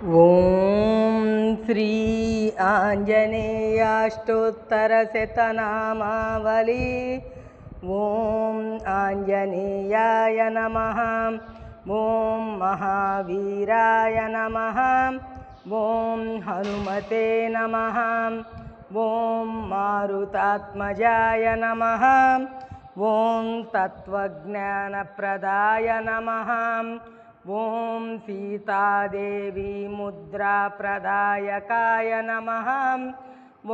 ॐ श्री आञ्जनेयाष्टोत्तरशतनामावली। ॐ आञ्जनेयाय नमः। ॐ महावीराय नमः। ॐ हनुमते नमः। ॐ मारुतात्मजाय नमः। ॐ तत्त्वज्ञानप्रदाय नमः ॐ सीतादेवी मुद्राप्रदायकाय नमः।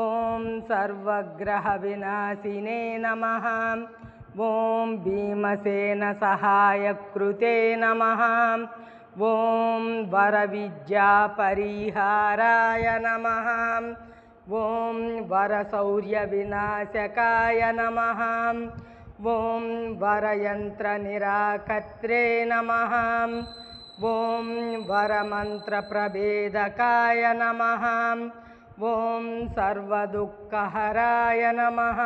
ॐ सर्वग्रहविनाशिने नमः। ॐ भीमसेनसहायकृते नमः। ॐ वरविद्यापरिहाराय नमः। ॐ वरशौर्यविनाशकाय नमः ॐ वरयन्त्रनिराकर्त्रे नमः। ॐ वरमन्त्रप्रभेदकाय नमः। ॐ सर्वदुःखहराय नमः।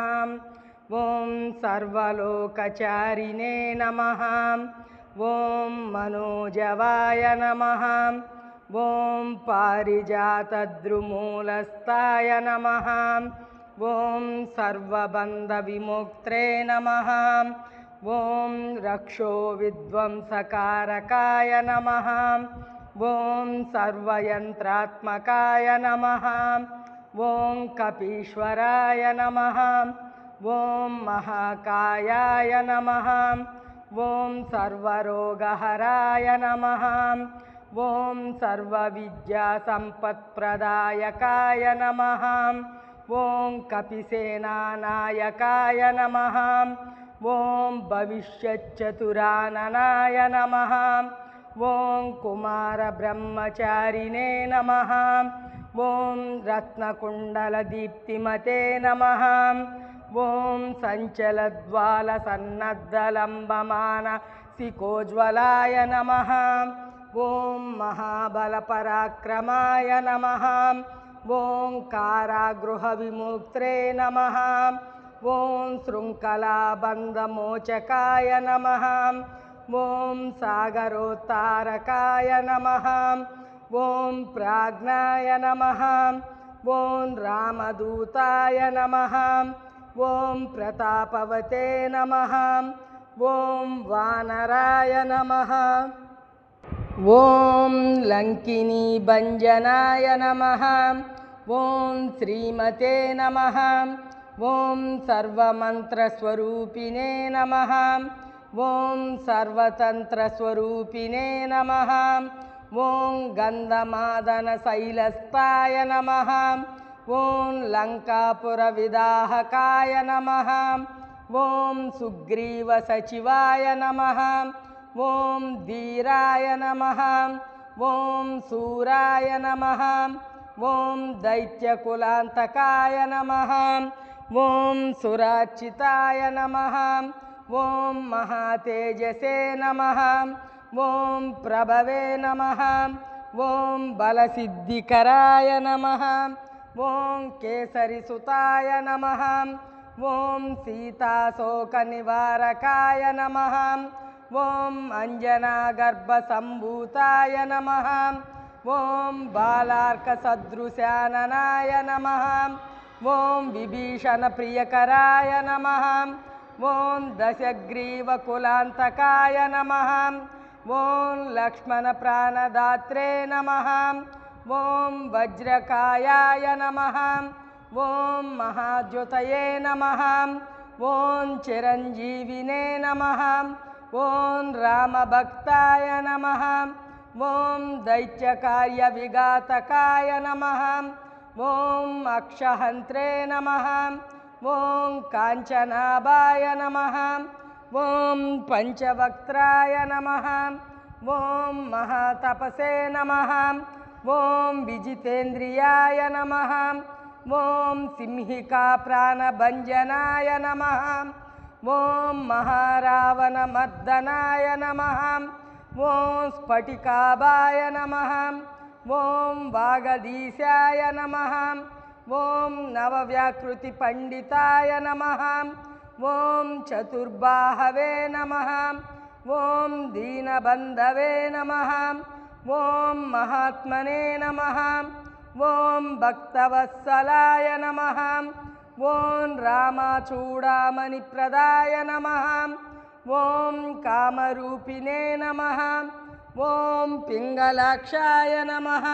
ॐ सर्वलोकचारिणे नमः। ॐ मनोजवाय नमः। ॐ पारिजातद्रुमूलस्थाय नमः ॐ सर्वबन्धविमुक्त्रे नमः। ॐ रक्षोविध्वंसकारकाय नमः। ॐ सर्वयन्त्रात्मकाय नमः। ॐ कपीश्वराय नमः। ॐ महाकायाय नमः। ॐ सर्वरोगहराय नमः। ॐ सर्वविद्यासम्पत्प्रदायकाय नमः ॐ कपिसेनानायकाय नमः। ॐ भविष्यच्चतुराननाय नमः। ॐ कुमारब्रह्मचारिणे नमः। ॐ रत्नकुण्डलदीप्तिमते नमः। ॐ सञ्चलद्वालसन्नद्धलम्बमानसिकोज्ज्वलाय नमः। ॐ महाबलपराक्रमाय नमः ॐ कारागृहविमुक्त्रे नमः। ॐ शृङ्खलाबन्धमोचकाय नमः। ॐ सागरोत्तारकाय नमः। ॐ प्राज्ञाय नमः। ॐ रामदूताय नमः। ॐ प्रतापवते नमः। ॐ वानराय नमः ॐ लङ्किनीभञ्जनाय नमः। ॐ श्रीमते नमः। ॐ सर्वमन्त्रस्वरूपिणे नमः। ॐ सर्वतन्त्रस्वरूपिणे नमः। ॐ गन्धमादनशैलस्थाय नमः। ॐ लङ्कापुरविदाहकाय नमः। ॐ सुग्रीवसचिवाय नमः ॐ धीराय नमः ॐ सूराय नमः ॐ दैत्यकुलान्तकाय नमः ॐ सुरार्चिताय नमः ॐ महातेजसे नमः ॐ प्रभवे नमः ॐ बलसिद्धिकराय नमः ॐ केसरिसुताय नमः ॐ सीताशोकनिवारकाय नमः ॐ अञ्जनागर्भसम्भूताय नमः। ॐ बालार्कसदृशाननाय नमः। ॐ विभीषणप्रियकराय नमः। ॐ दशग्रीवकुलान्तकाय नमः। ॐ लक्ष्मणप्राणदात्रे नमः। ॐ वज्रकायाय नमः। ॐ महाद्युतये नमः। ॐ चिरञ्जीविने नमः ॐ रामभक्ताय नमः। ॐ दैत्यकार्यविघातकाय नमः। ॐ अक्षहन्त्रे नमः। ॐ काञ्चनाभाय नमः। ॐ पञ्चवक्त्राय नमः। ॐ महातपसे नमः। ॐ विजितेन्द्रियाय नमः। ॐ सिंहिकाप्राणभञ्जनाय नमः ॐ महारावणमर्दनाय नमः ॐ स्फटिकाभाय नमः ॐ वागधीशाय नमः ॐ नवव्याकृतिपण्डिताय नमः ॐ चतुर्बाहवे नमः ॐ दीनबन्धवे नमः ॐ महात्मने नमः ॐ भक्तवत्सलाय नमः ॐ रामाचूडामणिप्रदाय नमः। ॐ कामरूपिणे नमः। ॐ पिङ्गलाक्षाय नमः।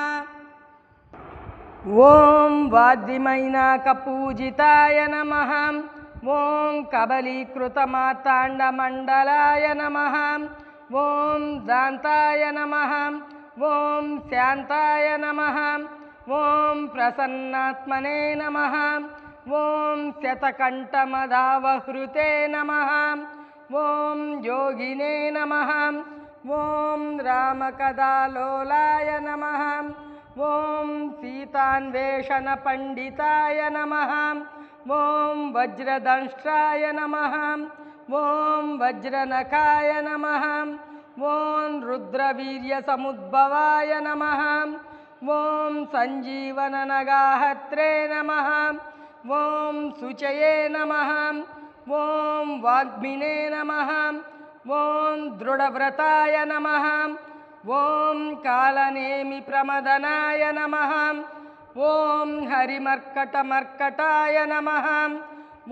ॐ वाद्यमैनाकपूजिताय नमः। ॐ कबलीकृतमार्ताण्डमण्डलाय नमः। ॐ दान्ताय नमः। ॐ शान्ताय नमः। ॐ प्रसन्नात्मने नमः ॐ शतकण्ठमदावहृते नमः ॐ योगिने नमः ॐ रामकदालोलाय नमः ॐ सीतान्वेषणपण्डिताय नमः ॐ वज्रदंष्ट्राय नमः ॐ वज्रनखाय नमः ॐ रुद्रवीर्यसमुद्भवाय नमः ॐ सञ्जीवननगाहत्रे नमः ॐ शुचये नमः ॐ वाग्मिने नमः ॐ दृढव्रताय नमः ॐ कालनेमिप्रमदनाय नमः ॐ हरिमर्कटमर्कटाय नमः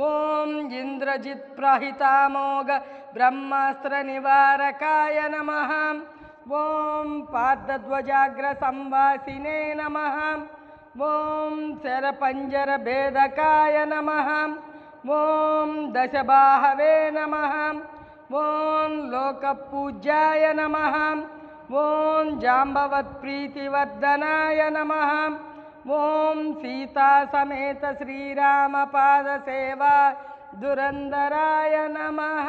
ॐ इन्द्रजित्प्रहितामोघ ब्रह्मास्त्रनिवारकाय नमः ॐ पार्थध्वजाग्रसंवासिने नमः ॐ शरपञ्जरभेदकाय नमः। ॐ दशबाहवे नमः। ॐ लोकपूज्याय नमः। ॐ जाम्बवत्प्रीतिवर्धनाय नमः। ॐ सीतासमेत श्रीरामपादसेवा दुरन्दराय नमः